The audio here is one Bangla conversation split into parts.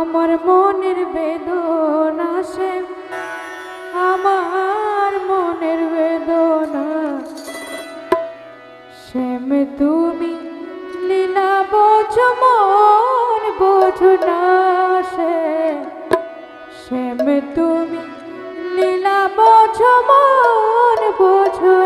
আমার মনের বেদনা সে, আমার মনের বেদনা শ্যাম তুমি লীলা বোঝো, মন বোঝো না সে শ্যাম তুমি লীলা বোঝো, মন বোঝো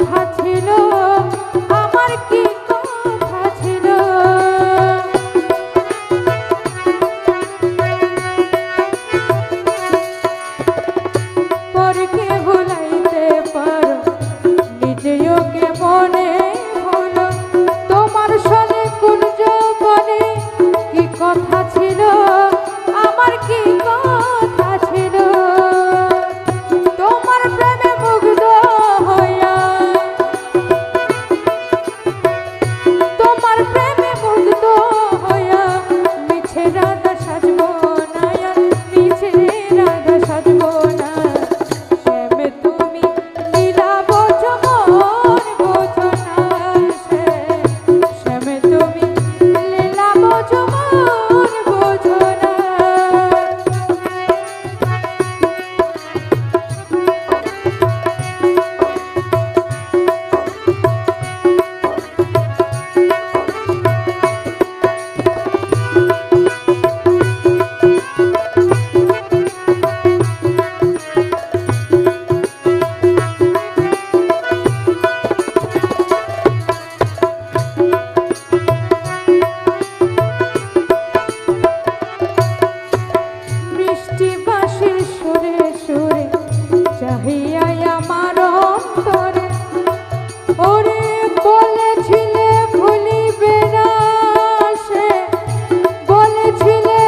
কথা ছিল। রাহিয়াই আমার বলেছিলে ভুলিবে না সে। বলেছিলে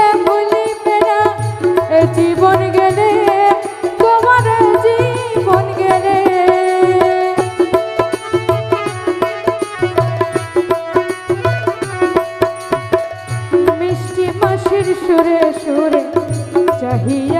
জীবন গেলে জীবন গেলে। মিষ্টি মাসির সুরে সুরে চাহিয়া